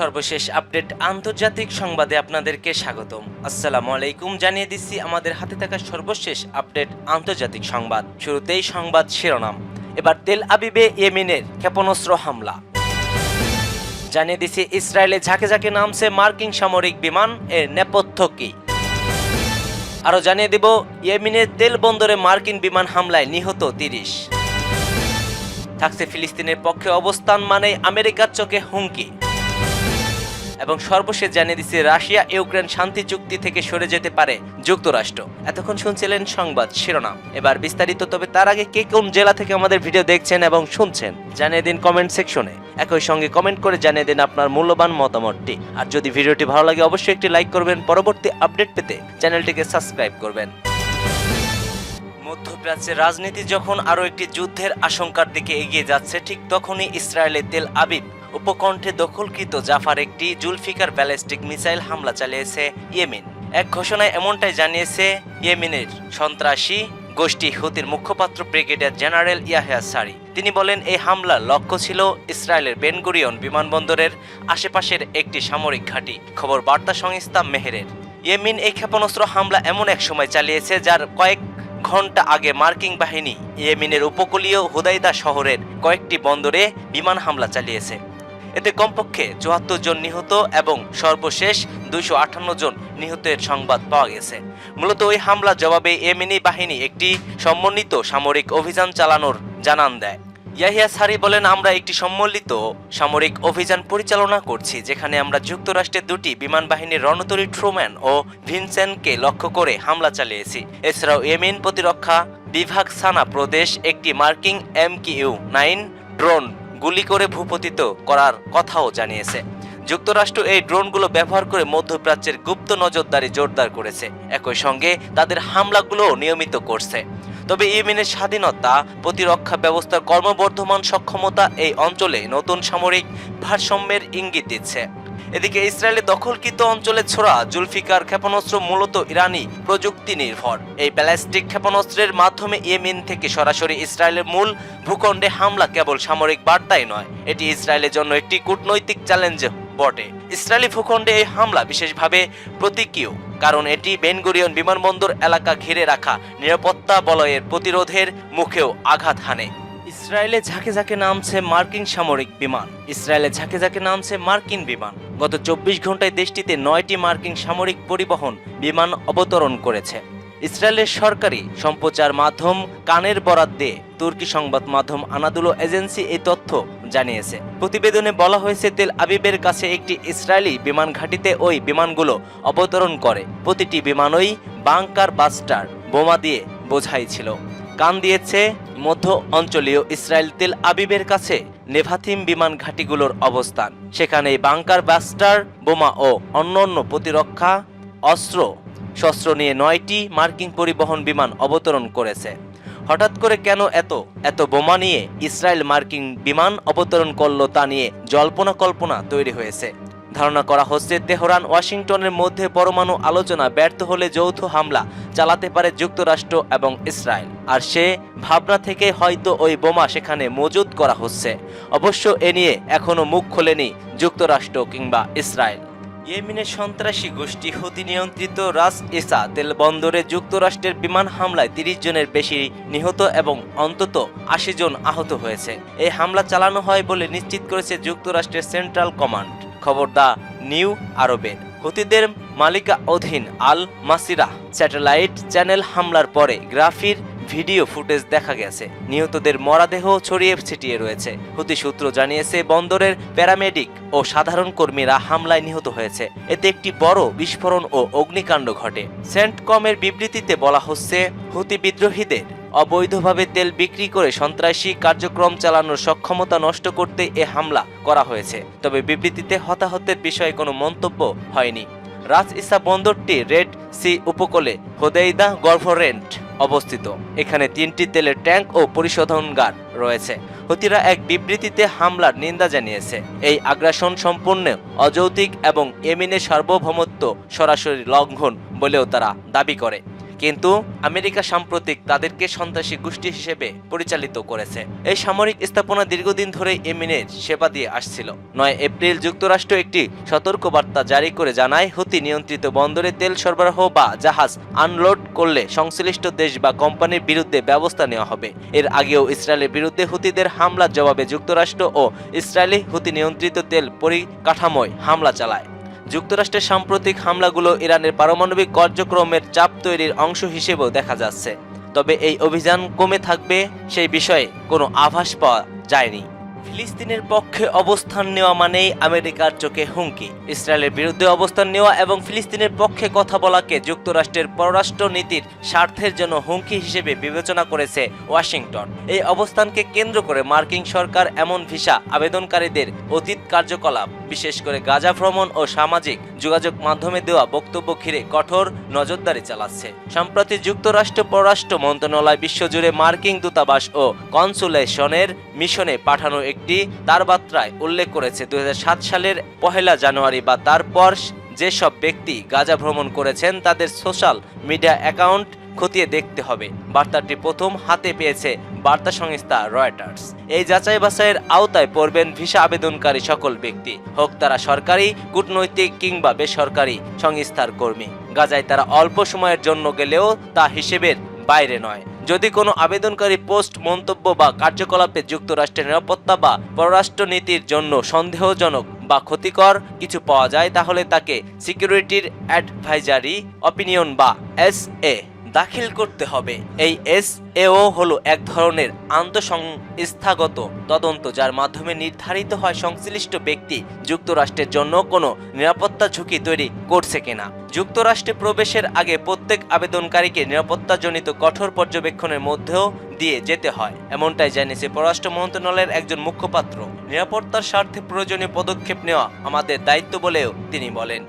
সর্বশেষ আপডেট আন্তর্জাতিক সংবাদে আপনাদেরকে স্বাগতম। আসসালামু আলাইকুম, জানিয়ে দিচ্ছি আমাদের হাতে থাকা সর্বশেষ আপডেট আন্তর্জাতিক সংবাদ। শুরুতেই সংবাদ শিরোনাম। এবার তেল আবিবে ইয়েমেনের ক্ষেপণাস্ত্র হামলা। জানিয়ে দিচ্ছি, ইসরায়েলে ঝাঁকে ঝাঁকে নামছে মার্কিন সামরিক বিমান, এর নেপথ্য কি? আরও জানিয়ে দেব, ইয়েমিনের তেল বন্দরে মার্কিন বিমান হামলায় নিহত তিরিশ। থাকছে ফিলিস্তিনের পক্ষে অবস্থান মানে আমেরিকার চোখে হুমকি। এবং সর্বশেষ জানিয়ে দিচ্ছে রাশিয়া ইউক্রেন শান্তি চুক্তি থেকে সরে যেতে পারে যুক্তরাষ্ট্র। এতক্ষণ শুনছিলেন সংবাদ শিরোনাম। এবার বিস্তারিত, তবে তার আগে কে কোন জেলা থেকে আমাদের ভিডিও দেখছেন এবং শুনছেন, জানিয়ে দিন কমেন্ট সেকশনে একই সঙ্গে কমেন্ট করে জানিয়ে দিন আপনার মূল্যবান মতামতটি। আর যদি ভিডিওটি ভালো লাগে, অবশ্যই একটি লাইক করবেন। পরবর্তী আপডেট পেতে চ্যানেলটিকে সাবস্ক্রাইব করবেন। মধ্যপ্রাচ্যের রাজনীতি যখন আরও একটি যুদ্ধের আশঙ্কার দিকে এগিয়ে যাচ্ছে, ঠিক তখনই ইসরায়েলের তেল আবিব উপকণ্ঠে দখলকৃত জাফার একটি জুলফিকার ব্যালিস্টিক মিসাইল হামলা চালিয়েছে ইয়েমেন। এক ঘোষণায় এমনটাই জানিয়েছে ইয়েমেনের সন্ত্রাসী গোষ্ঠী হুতির মুখপাত্র ব্রিগেডিয়ার জেনারেল ইয়াহিয়া সারি। তিনি বলেন, এই হামলার লক্ষ্য ছিল ইসরায়েলের বেনগুরিয়ন বিমানবন্দরের আশেপাশের একটি সামরিক ঘাঁটি। খবর বার্তা সংস্থা মেহেরের। ইয়েমিন এই ক্ষেপণাস্ত্র হামলা এমন এক সময় চালিয়েছে যার কয়েক ঘণ্টা আগে মার্কিন বাহিনী ইয়েমেনের উপকূলীয় হুদাইদা শহরের কয়েকটি বন্দরে বিমান হামলা চালিয়েছে। এতে কমপক্ষে চুয়াত্তর জন নিহত এবং সর্বশেষ দুইশো আটান্ন জন নিহতের সংবাদ পাওয়া গেছে। মূলত ওই হামলা জবাবে ইয়েমেনি বাহিনী একটি সমন্বিত সামরিক অভিযান চালানোর জানান দেয়। ইয়াহিয়া সারি বলেন, আমরা একটি সম্মিলিত সামরিক অভিযান পরিচালনা করছি, যেখানে আমরা যুক্তরাষ্ট্রের দুটি বিমান বাহিনীর রণতরী ট্রুম্যান ও ভিনসেনকে লক্ষ্য করে হামলা চালিয়েছি। এছাড়াও ইয়েমেন প্রতিরক্ষা বিভাগ সানা প্রদেশ একটি মার্কিং এম কিউ নাইন ড্রোন গুলি করে ভূপতিত করার কথাও জানিয়েছে। যুক্তরাষ্ট্র এই ড্রোনগুলো ব্যবহার করে মধ্যপ্রাচ্যের গুপ্ত নজরদারি জোরদার করেছে। একই সঙ্গে তাদের হামলাগুলো নিয়মিত করছে। তবে ইয়েমেনের স্বাধীনতা, প্রতিরক্ষা ব্যবস্থার কর্মবর্ধমান সক্ষমতা এই অঞ্চলে নতুন সামরিক ভারসাম্যের ইঙ্গিত দিচ্ছে। এদিকে ইসরায়েলের দখলকৃত অঞ্চলে ছোড়া জুলফিকার ক্ষেপণাস্ত্র মূলত ইরানি প্রযুক্তি নির্ভর। এই ব্যালিস্টিক ক্ষেপণাস্ত্রের মাধ্যমে ইয়েমেন থেকে সরাসরি ইসরায়েলের মূল ভূখণ্ডে হামলা কেবল সামরিক বার্তাই নয়, এটি ইসরায়েলের জন্য একটি কূটনৈতিক চ্যালেঞ্জ বটে। ইসরায়েলি ভূখণ্ডে এই হামলা বিশেষভাবে প্রতীকীয়, কারণ এটি বেনগুরিয়ন বিমানবন্দর এলাকা ঘিরে রাখা নিরাপত্তা বলয়ের প্রতিরোধের মুখেও আঘাত হানে। ইসরায়েলে ঝাঁকে ঝাঁকে নামছে মার্কিন সামরিক বিমান। ইসরায়েলে ঝাঁকে ঝাঁকে নামছে মার্কিন বিমান। গত চব্বিশ ঘন্টায় দেশটিতে নয়টি মার্কিন সামরিক পরিবহন বিমান অবতরণ করেছে। ইসরায়েলের সরকারি সম্প্রচার মাধ্যম কানের বরাদ দিয়ে তুর্কি সংবাদ মাধ্যম আনাদুলো এজেন্সি এই তথ্য জানিয়েছে। প্রতিবেদনে বলা হয়েছে, তেল আবিবের কাছে একটি ইসরায়েলি বিমান ঘাঁটিতে ওই বিমানগুলো অবতরণ করে। প্রতিটি বিমানই বাংকার বাস্টার বোমা দিয়ে বোঝাই ছিল। কান দিয়েছে মধ্য অঞ্চলীয় ইসরায়েল তেল আবিবের কাছে নেভাথিম বিমান ঘাঁটিগুলোর অবস্থান। সেখানে বাংকার বাস্টার বোমা ও অন্যান্য প্রতিরক্ষা অস্ত্র শস্ত্র নিয়ে নয়টি মার্কিন পরিবহন বিমান অবতরণ করেছে। হঠাৎ করে কেন এত এত বোমা নিয়ে ইসরায়েল মার্কিন বিমান অবতরণ করল তা নিয়ে জল্পনা কল্পনা তৈরি হয়েছে। ধারণা করা হচ্ছে তেহরান, ওয়াশিংটনের মধ্যে পরমাণু আলোচনা ব্যর্থ হলে যৌথ হামলা চালাতে পারে যুক্তরাষ্ট্র এবং ইসরায়েল। আর সে ভাবনা থেকে হয়তো ওই বোমা সেখানে মজুদ করা হচ্ছে। অবশ্য এ নিয়ে এখনও মুখ খোলেনি যুক্তরাষ্ট্র কিংবা ইসরায়েল। ইয়েমেনের সন্ত্রাসী গোষ্ঠী হুতি নিয়ন্ত্রিত রাস ইসা তেল বন্দরে যুক্তরাষ্ট্রের বিমান হামলায় তিরিশ জনের বেশি নিহত এবং অন্তত আশি জন আহত হয়েছে। এই হামলা চালানো হয় বলে নিশ্চিত করেছে যুক্তরাষ্ট্রের সেন্ট্রাল কমান্ড। খবর দা নিউ আরবের। হুতিদের মালিকা অধীন আল মাসিরা স্যাটেলাইট চ্যানেল হামলার পরে গ্রাফির ভিডিও ফুটেজ দেখা গেছে। নিহতদের মরাদেহ ছড়িয়ে ছিটিয়ে রয়েছে। হুতি সূত্র জানিয়েছে, বন্দরের প্যারামেডিক ও সাধারণ কর্মীরা হামলায় নিহত হয়েছে। এতে একটি বড় বিস্ফোরণ ও অগ্নিকাণ্ড ঘটে। সেন্টকমের বিবৃতিতে বলা হচ্ছে, হুতি বিদ্রোহীদের অবৈধভাবে তেল বিক্রি করে সন্ত্রাসী কার্যক্রম চালানোর সক্ষমতা নষ্ট করতে এ হামলা করা হয়েছে। তবে বিবৃতিতে হতাহতের বিষয়ে কোনো মন্তব্য হয়নি। রাজ ইসা বন্দরটি রেড সি উপকূলে হোদেইদা গভর্নরেন্ট অবস্থিত। এখানে তিনটি তেলের ট্যাঙ্ক ও পরিশোধনগার রয়েছে। হতিরা এক বিবৃতিতে হামলার নিন্দা জানিয়েছে। এই আগ্রাসন সম্পূর্ণ অযৌতিক এবং এমিনে সার্বভৌমত্ব সরাসরি লঙ্ঘন বলেও তারা দাবি করে। কিন্তু আমেরিকা সাম্প্রতিক তাদেরকে সন্ত্রাসী গোষ্ঠী হিসেবে পরিচালিত করেছে। এই সামরিক স্থাপনা দীর্ঘদিন ধরে ইয়েমেনের সেবা দিয়ে আসছিল। নয় এপ্রিল যুক্তরাষ্ট্র একটি সতর্কবার্তা জারি করে জানায়, হুতি নিয়ন্ত্রিত বন্দরে তেল সরবরাহ বা জাহাজ আনলোড করলে সংশ্লিষ্ট দেশ বা কোম্পানির বিরুদ্ধে ব্যবস্থা নেওয়া হবে। এর আগেও ইসরায়েলের বিরুদ্ধে হুতিদের হামলার জবাবে যুক্তরাষ্ট্র ও ইসরায়েলি হুতি নিয়ন্ত্রিত তেল পরিকাঠামোয় হামলা চালায়। যুক্তরাষ্ট্রের সাম্প্রতিক হামলাগুলো ইরানের পারমাণবিক কার্যক্রমের চাপ তৈরির অংশ হিসেবেও দেখা যাচ্ছে। তবে এই অভিযান কমে থাকবে সেই বিষয়ে কোনো আভাস পাওয়া যায়নি। ফিলিস্তিনের পক্ষে অবস্থান নেওয়া মানেই আমেরিকার চোখে হুমকি। ইসরায়েলের বিরুদ্ধে অবস্থান নেওয়া এবং ফিলিস্তিনের পক্ষে কথা বলাকে যুক্তরাষ্ট্রের পররাষ্ট্র নীতির স্বার্থের জন্য হুমকি হিসেবে বিবেচনা করেছে ওয়াশিংটন। এই অবস্থানকে কেন্দ্র করে মার্কিন সরকার এমন ভিসা আবেদনকারীদের অতীত কার্যকলাপ, বিশেষ করে গাজা ভ্রমণ ও সামাজিক যোগাযোগ মাধ্যমে দেওয়া বক্তব্য ঘিরে কঠোর নজরদারি চালাচ্ছে। সম্প্রতি যুক্তরাষ্ট্র পররাষ্ট্র মন্ত্রণালয় বিশ্বজুড়ে মার্কিন দূতাবাস ও কনসুলেশনের মিশনে পাঠানো একটি তার বার্তায় উল্লেখ করেছে দুহাজার সাত সালের পহেলা জানুয়ারি বা তারপর যেসব ব্যক্তি গাজা ভ্রমণ করেছেন তাদের সোশ্যাল মিডিয়া অ্যাকাউন্ট খতিয়ে দেখতে হবে। বার্তাটি প্রথম হাতে পেয়েছে বার্তা সংস্থা রয়টার্স। এই যাচাই বাছাইয়ের আওতায় পড়বেন ভিসা আবেদনকারী সকল ব্যক্তি, হোক তারা সরকারি, কূটনৈতিক কিংবা বেসরকারি সংস্থার কর্মী। গাজায় তারা অল্প সময়ের জন্য গেলেও তা হিসেবের বাইরে নয়। যদি কোনো আবেদনকারী পোস্ট, মন্তব্য বা কার্যকলাপে যুক্তরাষ্ট্রের নিরাপত্তা বা পররাষ্ট্রনীতির জন্য সন্দেহজনক বা ক্ষতিকর কিছু পাওয়া যায়, তাহলে তাকে সিকিউরিটির অ্যাডভাইজারি, অপিনিয়ন বা এস এ দাখিল করতে হবে। এই এস এও হলো এক ধরনের আন্তঃসংস্থাগত তদন্ত যার মাধ্যমে নির্ধারিত হয় সংশ্লিষ্ট ব্যক্তি যুক্তরাষ্ট্রের জন্য কোনো নিরাপত্তা ঝুঁকি তৈরি করছে কিনা। যুক্তরাষ্ট্রে প্রবেশের আগে প্রত্যেক আবেদনকারীকে নিরাপত্তাজনিত কঠোর পর্যবেক্ষণের মধ্যেও দিয়ে যেতে হয়। এমনটাই জানিয়েছে পররাষ্ট্র মন্ত্রণালয়ের একজন মুখপাত্র। নিরাপত্তার স্বার্থে প্রয়োজনীয় পদক্ষেপ নেওয়া আমাদের দায়িত্ব বলেও তিনি বলেন।